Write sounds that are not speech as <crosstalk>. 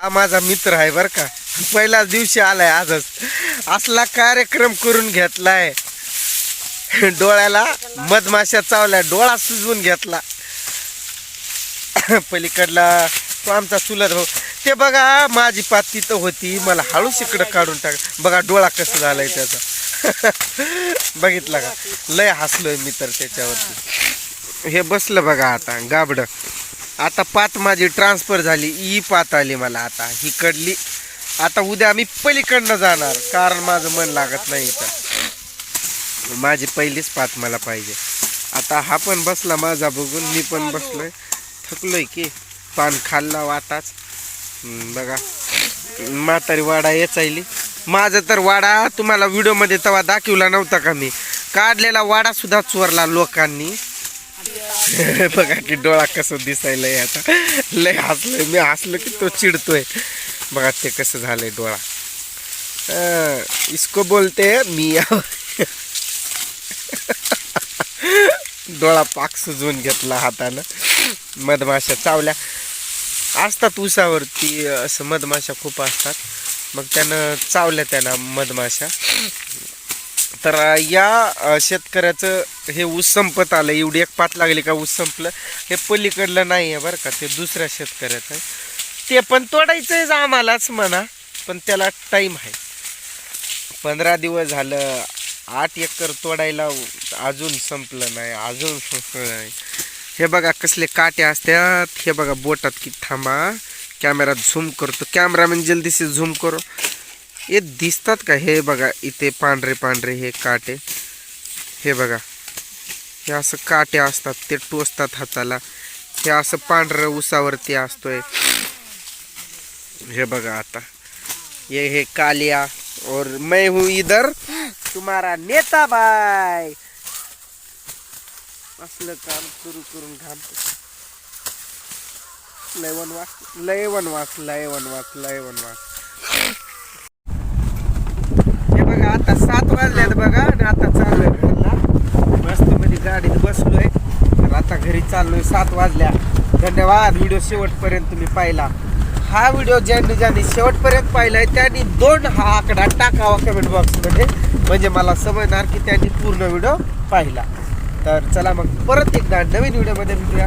हा माझा मित्र आहे बर का. पहिलाच दिवशी आलाय आजच. असला कार्यक्रम करून घेतलाय. डोळ्याला मधमाशा चावल्या डोळा सुजवून घेतला. पलीकडला तो आमचा चुलत भाऊ ते बघा माझी पात तिथं होती मला हळूच इकडं काढून टाक. बघा डोळा कसं झालाय त्याचा. <laughs> बघितला का? लय हसलोय मी तर त्याच्यावरती. हे बसलं बघा आता गाबडं. आता पात माझी ट्रान्सफर झाली. ई पात आली मला आता. ही कडली. आता उद्या आम्ही पलीकडनं जाणार. कारण माझं मन लागत नाही इथं. माझी पहिलीच पात मला पाहिजे. आता हा पण बसला माझा बघून. मी पण बसलोय. थकलोय की. पान खाल्ला वाटाच. बघा. म्हातारी वाडा येचायली माझं तर वाडा तुम्हाला व्हिडिओमध्ये तेव्हा दाखवला नव्हता का मी? काढलेला वाडा सुद्धा चोरला लोकांनी. बघा की डोळा कसं दिसायला आता. लय हसलोय. मी हसलो की तो चिडतोय. बघा ते कसं झालंय डोळा. इसको बोलते मी डोळा पाक सुजवून घेतला हातानं. मधमाशा चावल्या. असतात उसावरती असं मधमाशा खूप असतात. मग त्यानं चावल्या त्यांना मधमाशा. तर या शेतकऱ्याचं हे ऊस संपत आलं. एवढी एक पात लागली का ऊस संपलं? हे पलीकडलं नाही आहे बरं का ते दुसऱ्या शेतकऱ्याचं आहे. ते पण तोडायचं आहे आम्हालाच म्हणा पण त्याला टाईम आहे. पंधरा दिवस झालं आठ एकर तोडायला अजून संपलं नाही अजून संपलं नाही. हे बघा कसले काटे असतात. हे बघा बोटात की थांबा. कॅमेरा झूम करतो. कॅमेरामॅन जल्दी झूम करो. हे दिसतात का हे बघा इथे पांढरे पांढरे हे काटे। हे बघा हे असं काटे असतात ते टोचतात हाताला हे असं पांढरं उसावरती असतोय हे बघा आता। ये हे कालिया, और मैं हूँ इधर। तुम्हारा नेता बाय असलं काम सुरू करून घाम लय वनवास लय वनवास लय वनवास लय वनवास। आता घरी चाललोय सात वाजल्या. धन्यवाद व्हिडिओ शेवटपर्यंत तुम्ही पाहिला. हा व्हिडिओ ज्यांनी ज्यांनी शेवटपर्यंत पाहिलाय त्यांनी दोन हा आकडा टाकावा कमेंट बॉक्समध्ये म्हणजे मला समजणार की त्यांनी पूर्ण व्हिडिओ पाहिला. तर चला मग परत एकदा नवीन व्हिडिओमध्ये भेटूया.